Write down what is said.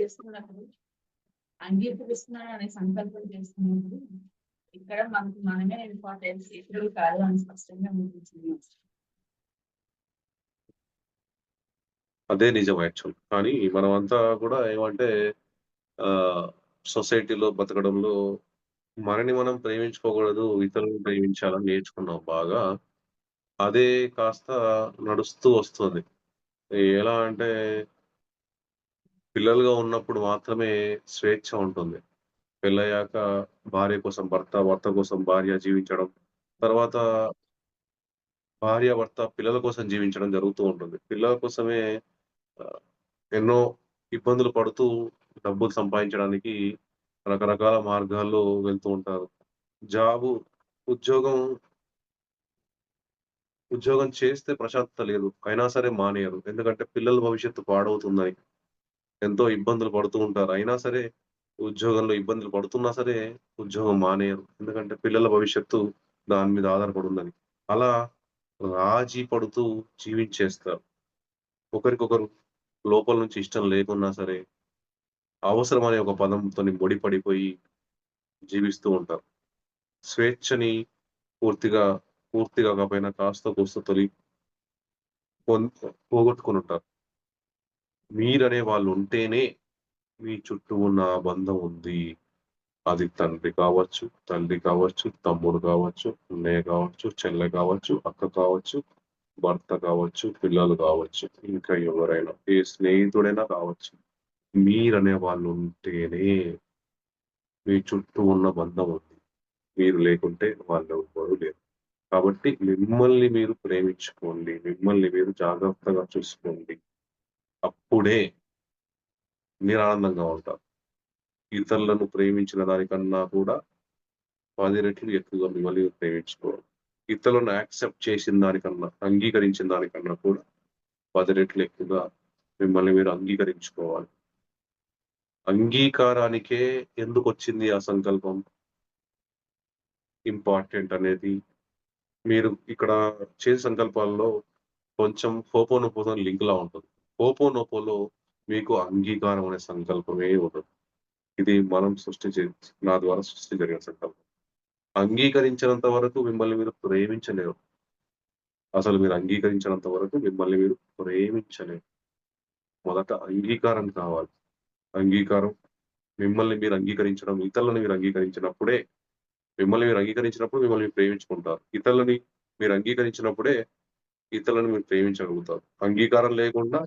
చేస్తున్నప్పుడు అంగీకరిస్తున్నాను అనే సంకల్పం చేస్తున్నప్పుడు ఇక్కడ మనకు మనమే ఇంపార్టెన్స్ ఇతరులు కాదు అని స్పష్టంగా అనిపించింది. అదే నిజం యాక్చువల్. కానీ మనమంతా కూడా ఏమంటే సొసైటీలో బతకడంలో మనని మనం ప్రేమించుకోకూడదు ఇతరులను ప్రేమించాలని నేర్చుకున్నాం బాగా. అదే కాస్త నడుస్తూ వస్తుంది. ఎలా అంటే పిల్లలుగా ఉన్నప్పుడు మాత్రమే స్వేచ్ఛ ఉంటుంది. పెళ్ళయ్యాక భార్య కోసం భర్త భర్త కోసం భార్య జీవించడం తర్వాత భార్య భర్త పిల్లల కోసం జీవించడం జరుగుతూ ఉంటుంది. పిల్లల కోసమే ఎన్నో ఇబ్బందులు పడుతూ డబ్బులు సంపాదించడానికి రకరకాల మార్గాల్లో వెళ్తూ ఉంటారు. జాబు ఉద్యోగం ఉద్యోగం చేస్తే ప్రశాంతత లేదు. అయినా సరే మానేయరు. ఎందుకంటే పిల్లల భవిష్యత్తు పాడవుతుందని ఎంతో ఇబ్బందులు పడుతూ ఉంటారు. అయినా సరే ఉద్యోగంలో ఇబ్బందులు పడుతున్నా సరే ఉద్యోగం మానేయరు. ఎందుకంటే పిల్లల భవిష్యత్తు దాని మీద ఆధారపడి ఉందని. అలా రాజీ పడుతూ జీవించేస్తారు. ఒకరికొకరు లోపల నుంచి ఇష్టం లేకున్నా సరే అవసరం అనే ఒక పదంతో ముడిపడిపోయి జీవిస్తూ ఉంటారు. స్వేచ్ఛని పూర్తిగా పూర్తిగా కాకపోయినా కాస్త కూస్త తొలి పొం- పోగొట్టుకుని ఉంటారు. మీరనే వాళ్ళు ఉంటేనే మీ చుట్టూ ఉన్న బంధం ఉంది. అది తండ్రి కావచ్చు తల్లి కావచ్చు తమ్ముడు కావచ్చు అన్నయ్య కావచ్చు చెల్లె కావచ్చు అక్క కావచ్చు భర్త కావచ్చు పిల్లలు కావచ్చు ఇంకా ఎవరైనా ఏ స్నేహితుడైనా కావచ్చు మీరనే వాళ్ళు ఉంటేనే మీ చుట్టూ ఉన్న బంధం ఉంది. మీరు లేకుంటే వాళ్ళు ఎవ్వరూ లేరు. కాబట్టి మిమ్మల్ని మీరు ప్రేమించుకోండి మిమ్మల్ని మీరు జాగ్రత్తగా చూసుకోండి. అప్పుడే మీరు ఆనందంగా ఉంటారు. ఇతరులను ప్రేమించిన దానికన్నా కూడా పది రెట్లు ఎక్కువగా మిమ్మల్ని ప్రేమించుకోవాలి ఇతరులను యాక్సెప్ట్ చేసిన దానికన్నా అంగీకరించిన దానికన్నా కూడా పది రెట్లు ఎక్కువగా మిమ్మల్ని మీరు అంగీకరించుకోవాలి. అంగీకారానికే ఎందుకు వచ్చింది ఆ సంకల్పం? ఇంపార్టెంట్ అనేది మీరు ఇక్కడ చేసే సంకల్పాల్లో కొంచెం హోపోనోపోతో లింక్లా ఉంటుంది. హోపోనోపోలో మీకు అంగీకారం అనే సంకల్పమే ఉండదు. ఇది మనం సృష్టి నా ద్వారా సృష్టి జరిగిన సంకల్పం. అంగీకరించినంత వరకు మిమ్మల్ని మీరు ప్రేమించలేరు. అసలు మీరు అంగీకరించినంత వరకు మిమ్మల్ని మీరు ప్రేమించలేరు. మొదట అంగీకారం కావాలి. అంగీకారం మిమ్మల్ని మీరు అంగీకరించడం ఇతరులను మీరు అంగీకరించినప్పుడే మిమ్మల్ని మీరు అంగీకరించినప్పుడు మిమ్మల్ని మీరు ప్రేమించుకుంటారు. ఇతరులని మీరు అంగీకరించినప్పుడే ఇతరులను మీరు ప్రేమించగలుగుతారు. అంగీకారం లేకుండా